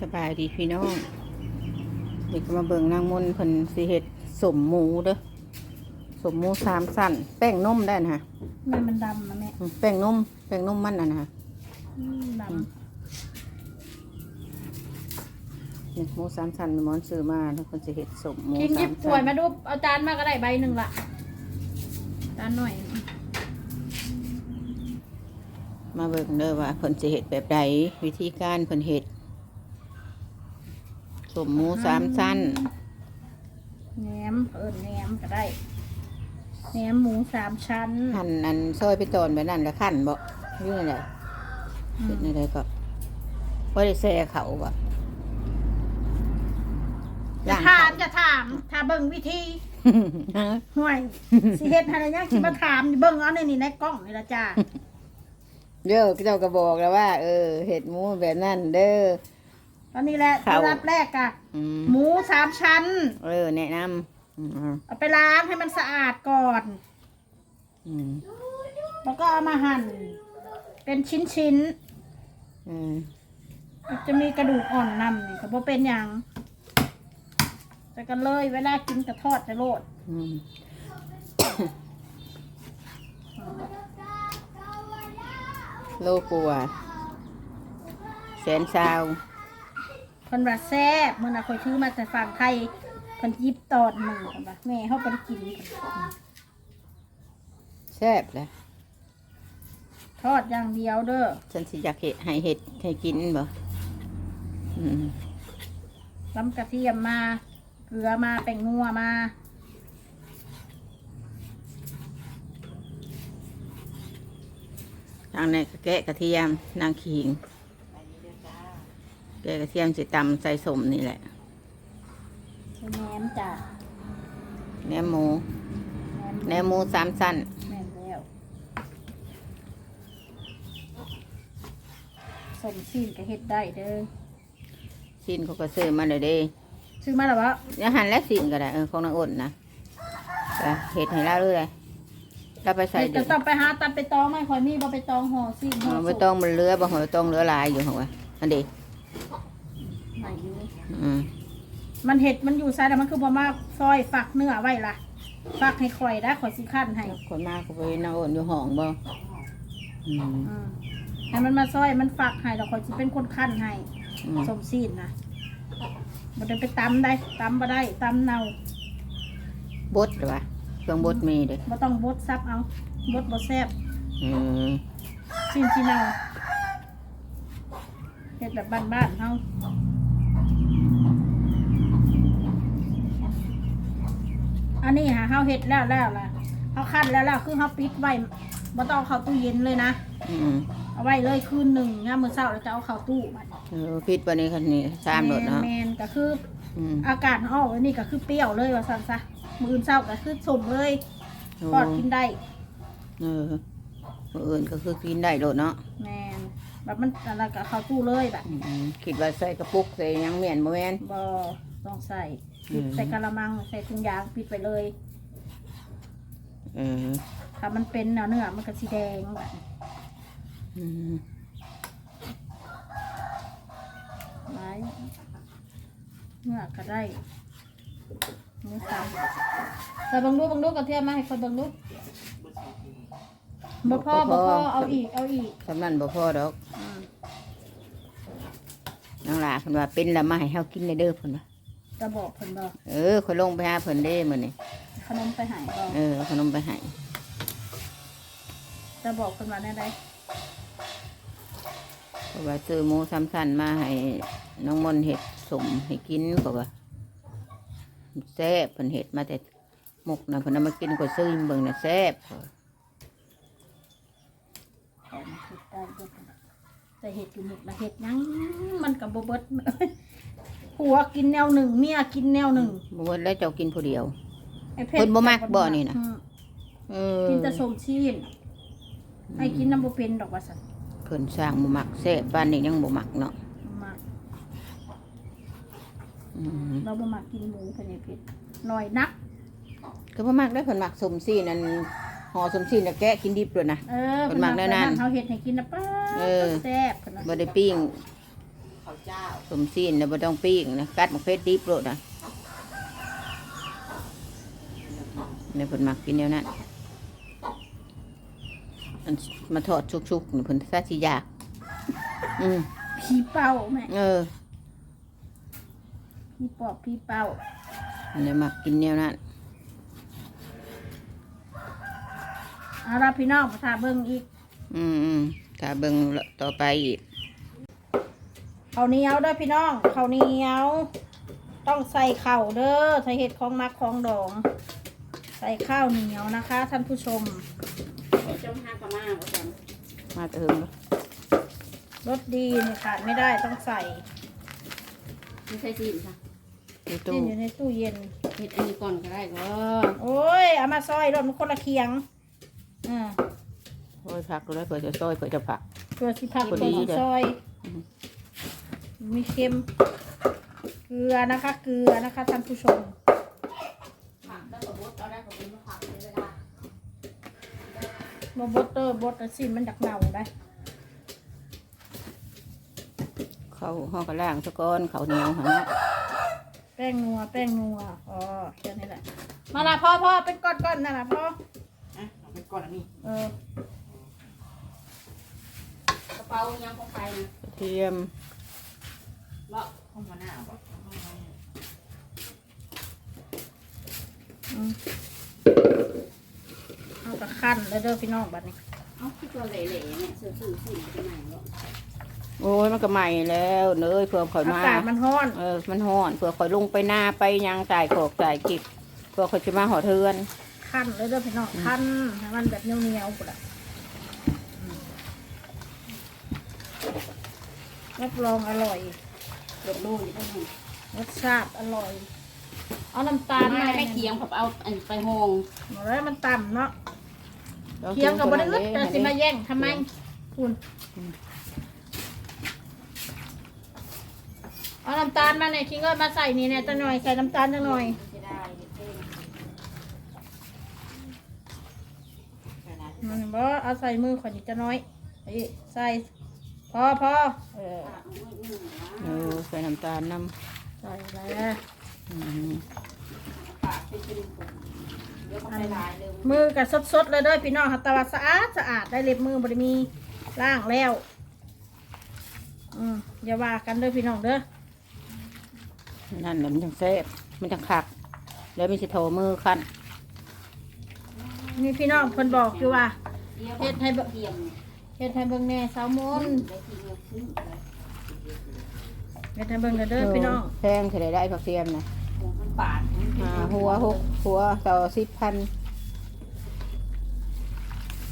สบายดีพี่น้องเด็กมาเบิ่งนางมนต์เพิ่นสิเฮ็ดสมหมูเด้อสมหมูสามสั้น แป้งนมได้นะฮะแม่มันดำนะแม่อืมแป้งนมแป้งนมมันน่ะนะฮะอืมดนี่หมูสามสั้นหมอนซื้อมาแล้วเพิ่นสิเฮ็ดสมหมูำกินหสายิมบถ้วสั้ยนมาดูเอาจานมาก็ได้ใบหนึ่งละจานหน่อยมาเบิ่งเด้อว่าเพิ่นสิเฮ็ดแบบใดวิธีการเพิ่นเฮ็ด สมหมูสามสั้นแหนมเอิญแหนมก็ได้แหนมหมูสามชั้นหั่นอันซอยไปตอนแบบนั้นแล้วคั่นบ่หรืออะไรอืเฮ็มดในใดก็บ่ได้แซ่เขาบ่จะถามจะถามถ้าเบิ่งวิธีห่วยสิเฮ็ดอะไรยังสิมาถามเบิ่งเอาในนี่ในกล้องนี่ละจ้าเด้อเจ้าก็บอกแล้วว่า เออเห็ดหมูแบบนั้นเด้อต อนนี้แหละเขารับแรกอะอืมหมูสามชั้น เออแนะนำอืมเอาไปล้างให้มันสะอาดก่อน อืมแล้วก็เอามาหั่น เป็นชิ้นชิ้นอืมๆจะมีกระดูกอ่อนนำนี่ก็บ่เป็นอย่างแต่กันเลยเวลากินกระทอดจะโลดอืมโลปัวแสนซาว เพิ่นว่าแซ่บมื้อน่ะคอยซื้อมาแต่ฝั่งไทยเพิ่นยิบตอนหนึ่งเพิ่นว่าแม่เฮาบ่ได้กินเพิ่นแซ่บเลยทอดอย่างเดียวเด้อฉันสิอยากเห็ดให้เห็ดให้กินบ่อืมน้ำกระเทียมมา เกลือมาแป้งนัวมาทางนี้ก็แกะกระเทียมนางขิงแกะกระเทียมสิตำใส่สมนี่แหละใส่แหนมจ้ะแหนมหมูแหนมแหนมหมูสามสั้นแม่นแล้วสมซีนก็เฮ็ดได้เด้อชิ้นเขาก็ซื้อมาเลยเด้ซื้อมาแล้ววะอย่าหันและสินก็ได้เออของนางอ้นนะก็เห็ดให้เราเลยเราไปใส่เฮ็ดดิก็ต้องไปหาตัดไปตองไม่ค่อยมีบ่ไปตองห่อซีนห่อเอาสุไม่กต้องมันเรือบ่หัวต้องเรือหลายอยู่หัวอันเดีไหน อยู่อืมมันเห็ดมันอยู่ไซด์แต่มันคือบ่มาซอยฝักเนื้อไว้ล่ะฝักให้ข่อยได้ข่อยสิขั้นให้คนมากก็ไปนางอ้นอยู่ห้องบ่อืมอืมให้มันมาซอยมันฝักให้แล้วข่อยสิเป็นคนขั้นให้อืมสมซีนนะบ่ได้ไปตำได้ตำบ่ได้ตำเนาบดหรือวะเครื่องบดมีเด้บ่ต้องบดซับเอาบดบ่แซ่บอืม ซีนสิเนา เฮ็ดแบบบ้านๆเฮาอันนี้หาเฮาเฮ็ดแล้วแล้วล่ะเฮาคั้นแล้วแล้วคือเฮาปิดไว้บ่ต้องเอาเข้าตู้เย็นเลยนะอืมเอาไว้เลยคืนหนึ่งยามมื้อเช้าแล้วจะเอาเข้าตู้บัดเออพิษวันนี้คันนี้สามรถเนาะแมนๆก็คือ อืมอากาศออกแล้วนี่ก็คือเปรี้ยวเลยว่าซั่นซะมื้ออื่นเช้าก็คือสมเลยโอ้ทอดกินได้ เออมื้ออื่นก็คือกินได้โลดเนาะแมน แบบมันอะไรก็เข้าตู้เลยแบบอืมคิดว่าใส่กระปุกใส่หยังเมียนบ่แม่น บ่ต้องใส่ปิดอืม ใส่กะละมังใส่ถุงยางปิดไปเลย เออถ้ามันเป็นเนื้อเนื้อมันก็สีแดงแบบอืมไม้เนื้อก็ได้หมูสับใส่เบังดูเบังดูกระเทียมมาให้คนเบังดูบ่พอบ่พอเอาอีกเอาอีก สำนั้นบ่พอดอกอืม นางหลาเพิ่นว่าเป็นแล้วมาให้เฮากินได้เด้อเพิ่นว่าจะบอกเพิ่นบอกเออข่อยลงไปหาเพิ่นเด้มื้อนี้ขนมไปใหายบอกเออเอาขนมไปให้จะบอกเพิ่นว่าแน่ได้เพราะว่าซื้อหมูสามชั้นมาให้น้องมนต์เฮ็ดสมให้กินก็ว่าแซ่บเพิ่นเฮ็ดมาแต่หมกน่ะเพิ่นเอามากินก็ซื้อเบิ่งน่ะแซ่บเอามาเฮ็ดได้เบิดนั่นล่ะ แต่เห็ดอยู่หมกนะเห็ดหยังมันกับโบเบิดผัวกินแนวหนึ่งเมียกินแนวหนึ่งบ่เบิดแล้วเจ้ากินผู้เดียว ไอ้เพชรเพิ่นบ่มักบ่นี่น่ะ อืมเออกินแต่สมชีนให้กินน้ำบ่เป็นดอกว่าสันเพิ่นสร้างบ่มักแซ่บบ้านนี้ยังบ่มักเนาะมักอืมเราบ่มักกินหมูเพิ่นไอ้เพชรหน่อยนัก ก็บ่มักได้อเพิ่นมักสมซีนั่นห่อสมซีน่ะแกะกินดิบเลยนะ เออเพิ่นมักแนวนั้นเฮาเฮ็ดให้กินนะป้า เออ แซ่บเพิ่นว่าบ่ได้ปิ้งเจ้าสมซีนนะบ่ต้องปิ้งนะกัดมักเพชรดิบโลดนะในเพิ่นมักกินแนวนั้นอันมาทอดชุกๆนี่เพิ่นซาสิยากอืมพี่เป้าแม่เออพี่ปอบพี่เป้าอันนี้มักกินแนวนั้นเอาละพี่น้องมาทาเบิ่งอีก อืมอืมถ้าเบิ่งต่อไปอีกข้าวเหนียวเด้อพี่น้องข้าวเหนียว ต้องใส่ข้าวเด้อใส่เห็ดของมักของดอง ใส่ข้าวเหนียวนะคะ ท่านผู้ชมจมห้ากะมาว่าจังมาเติมรสดีเนี่ยขาดไม่ได้ต้องใส่ไม่ใช่จีนค่ะในที่ตู้อยู่ในตู้เย็นเห็ดอันนี้ก่อนก็ได้ก็โอ้ยเอามาซอยรสมันคนละเคียงอ่า โอ้ยผักดูได้เผื่อจะซอยเผื่อจะผักเพื่อสิผักพอเพื่ดีอสิเลยซอยอืมมีเค็ม เกลือนะคะ เกลือนะคะท่านผู้ชม ผักแล้วก็บดเอาได้ก็เป็นผักเลยก็ได้มาบดเตอร์บดแล้วสิมันดักเน่าได้เขาห่อกระล่างสะก้อนเขาวเหนียวหาแป้งนัวแป้งนัวอ๋อแค่นี้แหละมาละพ่อพ่อเป็นก้อนๆนั่นละพ่อ อะเอาไปก่อนอันนี้เออกระเป๋ายังของใครนะกระเทียมบ่ของหัวหน้าบ่อืมเอาตะขั้นแล้วเด้อพี่น้องบัดนี้เอ้าที่ตัวเหล่ๆเนี่ยซื้อซื้อสิเป็นไหนบ่โอ้ยมันก็ใหม่แล้วเนยเพื่อข่อยอามากาศมันร้อนเออมันห่อนเพื่อข่อยลงไปหน้าไปยางจ่ายขอกจ่ายกิบเพื่อข่อยจะมาหอเทือน ขั้นเลยเด้อพี่น้องขั้นให้มันแบบเหนียวๆปุ๊บละ รับรองอร่อยเดือดนู่นนี่ต้องรสชาติอร่อย เอาน้ำตาลไม่มาไม่เคียงผมเอาอันไปหงหมดแล้วมันต่ำเนาะแล้วเคียงกับบริกิอึนดคนแต่ละสิมาเล็กแย่งทำไมคุณเอาน้ำตาลมาเนี่ยคิงก็มาใส่นี่เนี่ยจังหน่อยใส่น้ำตาลจังหน่อยจะได้เด้งมันบ่เอาใส่มือขอนิดจะน้อยเอ้ยใส่ พอพอเออเออใส่น้ำตาลน้ใส่แล้วำอืมปากเป็นเป็นคนเดี๋ยวก็ไปลายเลยมือกับสดๆเลยเด้อพี่น้องค่ะแต่ว่าสะอาดสะอาดได้เล็บมือบริมีล้างแล้ว อืมอย่าว่ากันเด้อพี่น้องเด้อนั่นแหละมันจังแซ่บมันจังคัก แล้วมีสิโทมือขั้นนี่พี่น้องเพิ่นบอกอยู่ว่าเฮ็ดให้เทียม เฮ็ดให้เบิ่งแหน่สาวมนต์ได้ทีเดียวขึ้นเลยเฮ็ดให้เบิ่งเด้อพี่น้องแพงเท่าไรได้ผักเทียมนะมันปาดอ่าหัวหกหัวต่อสิบพัน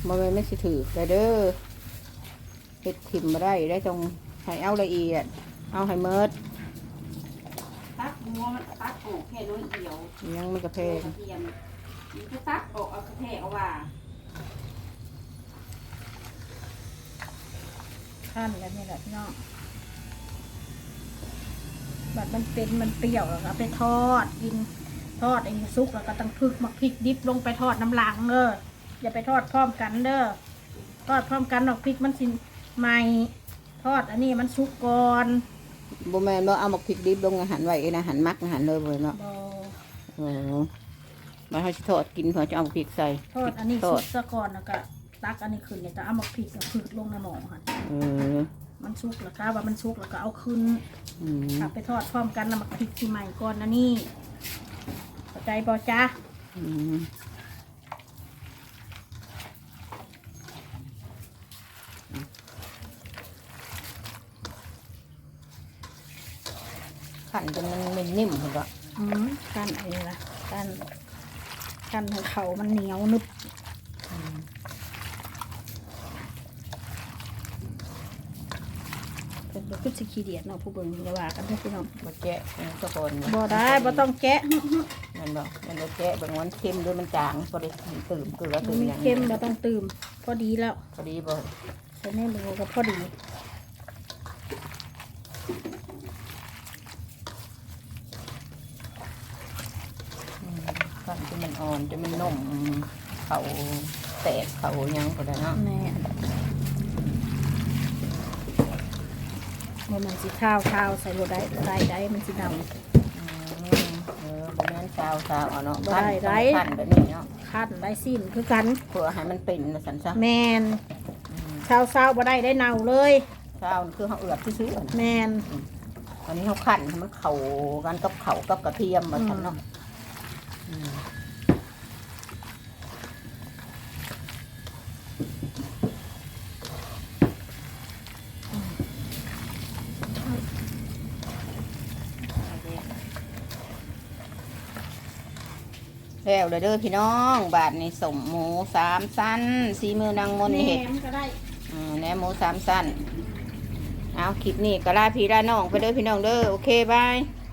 บ่แม่นไม่สิถือแต่เด้อเฮ็ดถิ่มมาได้ได้ตรงให้เอาละเอียด เอาให้เมิดตัดหัวมันตัดออกแค่น้อยเดียวยังมันกระเพงเทียมมันก็ตัดออกเอากระแทกเอาว่า ขั้นแล้วนี่แหละพี่น้องบัดมันเป็นมันเปรี้ยวแล้วก็เอาไปทอดกินทอดไอ้ซุกแล้วก็ต้องพึกมักพริกดิบลงไปทอดน้ำลังเด้ออย่าไปทอดพร้อมกันเด้อทอดพร้อมกันดอกพริกมันสิใหม่ทอดอันนี้มันสุกก่อนบ่แม่นบ่เอาหมกพริกดิบลงอาหารไว้นะหันมักอาหารเลยบ่เนาะบเออมาเฮาสิทอดกินเพื่อจะเอาพริกใส่ทอดอันนี้ทสุอดกซะก่อนแล้วก็ ตักอันนี้ขึ้นเนี่ยจะเอามาพริกกับผึกลงในหม้อค่ะเออมันสุกแล้วก็ว่ามันสุกแล้วก็เอาขึ้นอืมกลับไปทอดพร้อมกันแล้วมาพริกที่ใหม่ก่อนนะนี่เข้าใจบ่จ้าอืมขันจนมันนิ่มๆเหรออืมกันอะไรล่ะกันกันให้เขามันเหนียวนึบ เป็นบ่คือสิขี้เดียดเนาะผู้เบิ่งอย่าว่ากันเด้อพี่น้องมาแกะมันก็คนบ่ได้บ่ต้องแกะมันบอกมันบ่แกะบางวันเค็มด้วยมันจางพอได้ตื่มเกลือมัตื่นมมีอย่างเค็มบ่ต้องตื่มพอดีแล้วพอดีบ่ใส่ในหมูก็พอดีขันจนมันอ่อนจนมันนุ่มเขาแตกเขาหยังก็ได้เนาะแม่ ว่ามันสิข้าวข้าวใส่บ่ได้ได้ได้มันสิเน่าอืมเออบ่แม่นซาวซาวเอาเนาะบ่ได้ได้ขั้นแบบนี้เนาะคันได้สิ้นคือกัน เพื่อให้มันเป็นว่าซั่นซะแมนชาวซาวบ่ได้ได้เน่าเลย ซาวคือเฮาเอือบซื่อๆอะนะแมนตอนนี้เขาขันให้มันเข่ากันกับเข่ากับกระเทียมมาทำเนาะอืม แล้วเลยเด้อพี่น้อง บาทในสมหมูสามสั้นสีมือนางมนต์เห็ดแหนมก็ได้อืมแหนมหมูสามสั้นเอาคลิปนี้ก็ลาพี่ลาน้องไปเด้อพี่น้องเด้อโอเคบายบ